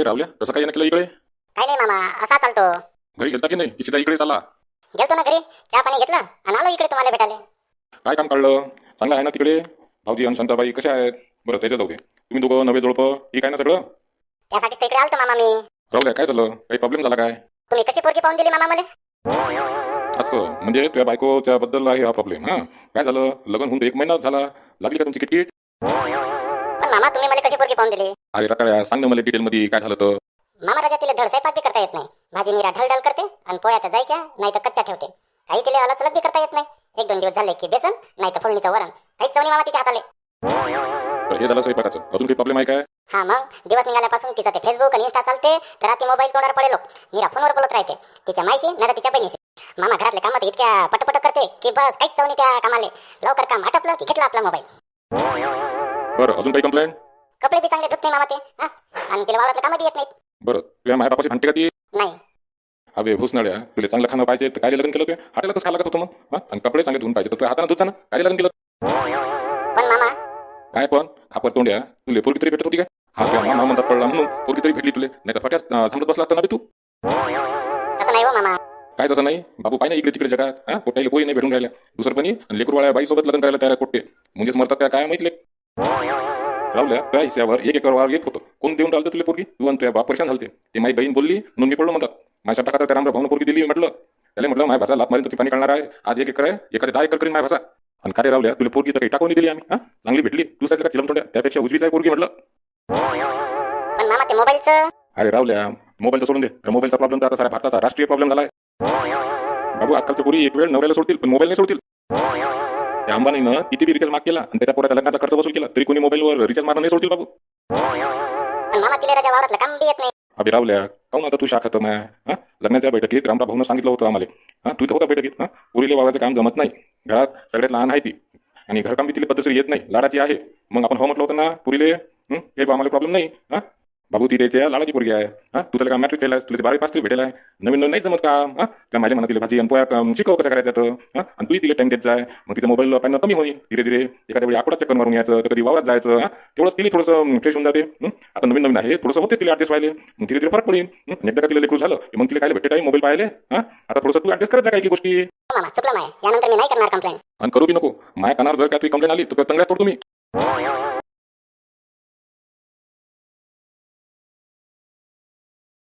अरे रावल्या? कसं काय केलं इकडे? काही नाही मामा असा चालतो. घरी गेलता की नाही? की सीधा इकडे चाला गेलतो ना घरी चहा पाणी घेतलं आणि आलो इकडे तुम्हाला भेटायला. काय काम काढलं? चांगलं आहे ना तिकडे? भाऊजी आणि शांताबाई कशा आहेत? बरं त्याच्या जाऊ दे. तुम्ही दोघं नवे जोडपं हे काय ना सगळं? त्यासाठीच तर इकडे आलतो मामा मी. रावल्या काय झालं? काही प्रॉब्लेम झाला काय? तुम्ही कशी पोरगी पाहून दिली मामा मला? असं म्हणजे तुझ्या बायकोच्या बद्दल आहे हा प्रॉब्लेम हा? काय झालं? लग्न होऊन एक महिना झाला. लागली का तुमची किटकिट? मामा तुम्ही मला कशी पोरगी पाहून दिली? अरे रकाळ्या सांग ना मला डिटेल मध्ये काय झालं तर मामा राजा तिला धड स्वयंपाक बी करता येत नाही. भाजी निरा ढलढल करते आणि पोळ्याचा जायक्या नाही तर कच्च्या ठेवते. काही तिला अलग सलग बी करता येत नाही. एक दोन दिवस झाले की बेसन नाही तर फोडणीचं वरण. काहीच चवणी मामा तिच्या हाताले. तर हे झालं स्वयंपाकाचं. अजून काही प्रॉब्लेम आहे काय? हा मग? दिवस निघाल्यापासून तिचा ते फेसबुक आणि इंस्टा चालते तर रात्री मोबाईल तोंडावर पडेलो निरा फोनवर बोलत राहते. तिच्या मायशी नाही तर तिच्या बहिणीशी. मामा घरातल्या कामात इतक्या पटपट करते की बस काहीच चवणी त्या कामाले. लवकर काम आटपलं की घेतला आपला मोबाईल बरं अजून काही कंप्लेंट कपडे बी चांगले धुत नाही मामा ते. हा आणि तिला वावरातलं कामं बी येत नाहीत. बरं तुझ्या माया बापाची भांडते का ती? नाही. अबे भूसनाड्या तुला चांगलं खाणं पाहिजे तर काय लग्न केलं तुझ्या? हाटेला कसं खायला लागत होतं मग. हा? आणि कपडे चांगले धुवून पाहिजे तर तुझ्या हाताने धुत ना. काय लग्न केलं? पण मामा काय पण? खापर तोंड्या. तुले पोरगी तरी भेटत होती काय हा तुझ्या मामा म्हणतात पडला म्हणून. पोरगी तरी भेटली तुले. नाही तर फट्यास थांबत बसला असता ना बे तू. तसं नाही हो मामा. काय तसं नाही? बाबू पाहिजे इकडे तिकडे जगात. हा पोटायला पोरी नाही भेटून राहिल्या. दुसरपणी लेकरवाळ्या बाईसोबत लग्न करायला तयार आहे पोट्टे. म्हणजेच मरतात काय काय माहितले रावल्या त्या हिस्यावर एक एकर वावर येत होतं. कोण देऊन राहिलं तुला पोरगी? तू आणि तुझ्या बाप परेशान झालते. ते माझी बहीण बोलली म्हणून मी पडलो म्हणतात. माझ्या टाका त्या रामराव भाऊन पोरगी दिली म्हटलं. त्याला म्हटलं माझ्या भाषा लात मारीन तर ती पाणी काढणार आहे. आज एक एकर आहे. एखादी दहा एकर करीन माझ्या भाषा आणि काय रावल्या तुला पोरगी तर काही टाकून दिली आम्ही. हा? चांगली भेटली. तू सांगितलं का चिलम तोंड्या त्यापेक्षा उजवीच आहे पोरगी म्हटलं. पण मामा ते मोबाईलचं? अरे रावल्या मोबाईलचं सोडून दे. मोबाईलचा प्रॉब्लेम तर आता साऱ्या भारताचा राष्ट्रीय प्रॉब्लेम झालाय. बाबू आजकालच्या पोरी एक वेळ नवऱ्याला सोडतील पण मोबाईल नाही सोडतील. त्या अंबानीनं किती बी रिचार्ज माग केला आणि त्याच्या पोराच्या लग्नाचा खर्च वसूल केला तरी कोणी मोबाईलवर रिचार्ज मारणं नाही सोडतील बाबू. पण मामा तिला राजा वावरातलं काम बी येत नाही. अभि रावल्या काहून आता तू शाखा खतम आहे हा? लग्नाच्या बैठकीत रामराव भाऊनं सांगितलं होतं आम्हाला. हा? तू तर होता बैठकीत? हा? पुरीले वावराचं काम जमत नाही. घरात सगळ्यात लहान आहे ती. आणि घरकाम बी तिला पद्धतशीर येत नाही. लाडाची आहे. मग आपण हो म्हटलं होतं ना पुरीले? हं? हे बा आम्हाला प्रॉब्लेम नाही. हा? बाबू ती त्याच्या लाडाची पोरगी आहे. हा तू त्याला मॅट्रिक केला तुला बारावी पास तरी भेटेल आहे नवीन नवीन नाही जमत काम हा त्या माझ्या मनातील भाजी आणि पोया शिकव कसं करायचं तर. हा आणि तू तिला टाइम देत जाय मग तिचा मोबाईल पाहिजे कमी होईल. धीरे धीरे एखाद्या वेळी आकडा चक्कर मारून यायचं तर कधी वावरात जायचं. हा तेवढंच तिला थोडंसं फ्रेश होऊन जाते? आता नवीन नवीन आहे थोडंसं होते तिला ऍडजस्ट व्हायला. मग धीरे धीरे फरक पडेल. एकदा का तिला लेकरू झालं की मग तिला काय भेटे टाईम मोबाईल पाहिले हा आता थोडंसं तू ऍडजस्ट करत जा काही गोष्टी. यानंतर मी नाही करणार कंप्लेंट आणि करू बी नको. माया कानावर जर काय तुझी कंप्लेंट आली तर तंगड्यात पडतो मी.